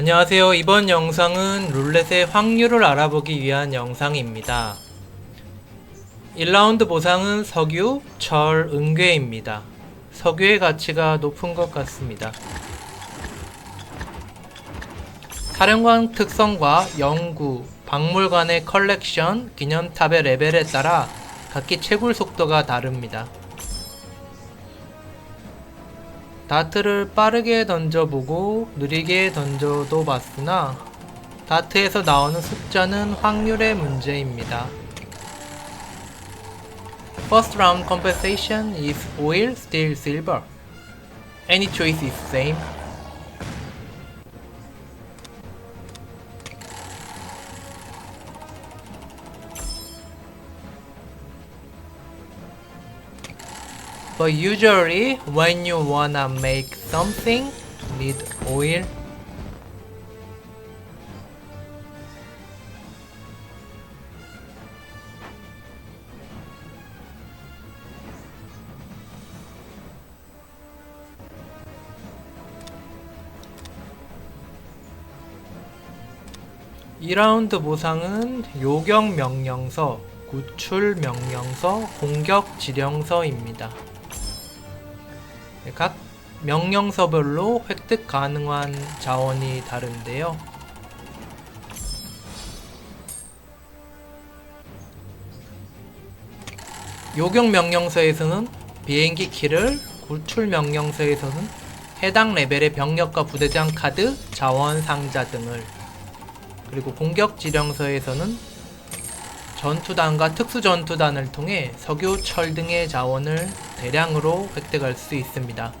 안녕하세요. 이번 영상은 룰렛의 확률을 알아보기 위한 영상입니다. 1라운드 보상은 석유, 철, 은괴입니다. 석유의 가치가 높은 것 같습니다. 사령관 특성과 연구, 박물관의 컬렉션, 기념탑의 레벨에 따라 각기 채굴 속도가 다릅니다. 다트를 빠르게 던져보고 느리게 던져도 봤으나 다트에서 나오는 숫자는 확률의 문제입니다. First round compensation is oil, steel, silver. Any choice is same. But usually, when you wanna make something, need oil. 이라운드 보상은 요격 명령서, 구출 명령서, 공격 지령서입니다. 각 명령서별로 획득 가능한 자원이 다른데요. 요격 명령서에서는 비행기 키를, 구출 명령서에서는 해당 레벨의 병력과 부대장 카드, 자원 상자 등을 그리고 공격 지령서에서는 전투단과 특수전투단을 통해 석유, 철 등의 자원을 대량으로 획득할 수 있습니다.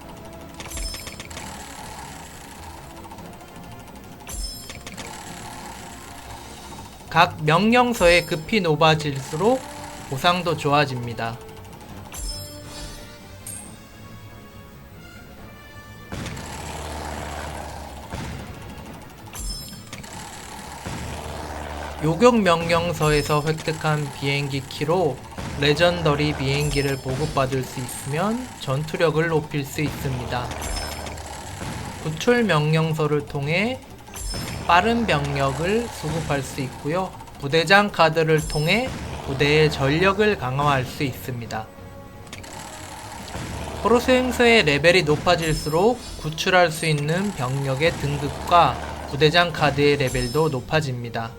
각 명령서의 급히 높아질수록 보상도 좋아집니다. 요격 명령서에서 획득한 비행기 키로 레전더리 비행기를 보급받을 수 있으면 전투력을 높일 수 있습니다. 구출 명령서를 통해 빠른 병력을 수급할 수 있고요. 부대장 카드를 통해 부대의 전력을 강화할 수 있습니다. 포로스 행서의 레벨이 높아질수록 구출할 수 있는 병력의 등급과 부대장 카드의 레벨도 높아집니다.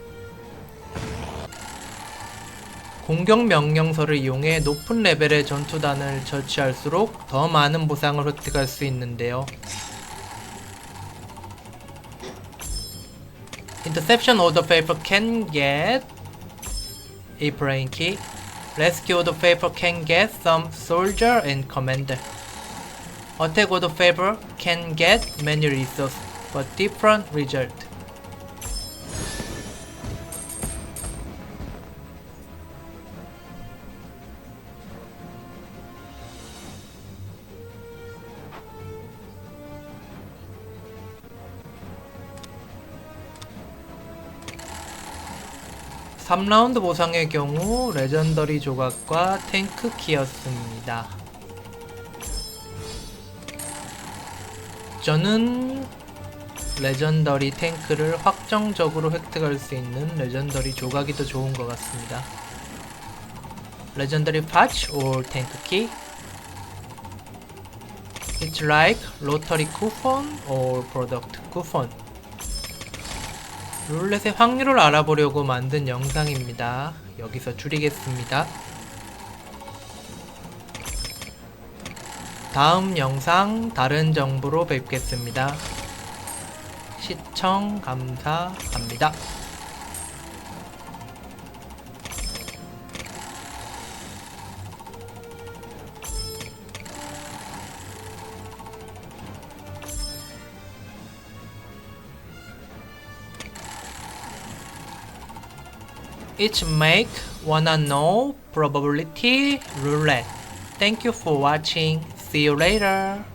공격 명령서를 이용해 높은 레벨의 전투단을 처치할수록 더 많은 보상을 획득할 수 있는데요. Interception Order Paper can get a brain key. Rescue Order Paper can get some soldier and commander. Attack Order Paper can get many resources, but different result. 삼라운드 보상의 경우 레전더리 조각과 탱크 키였습니다. 저는 레전더리 탱크를 확정적으로 획득할 수 있는 레전더리 조각이 더 좋은 것 같습니다. 레전더리 파츠 or 탱크 키 It's like lottery coupon or product coupon. 룰렛의 확률을 알아보려고 만든 영상입니다. 여기서 줄이겠습니다. 다음 영상 다른 정보로 뵙겠습니다. 시청 감사합니다. Each make wanna know probability roulette. Thank you for watching. See you later.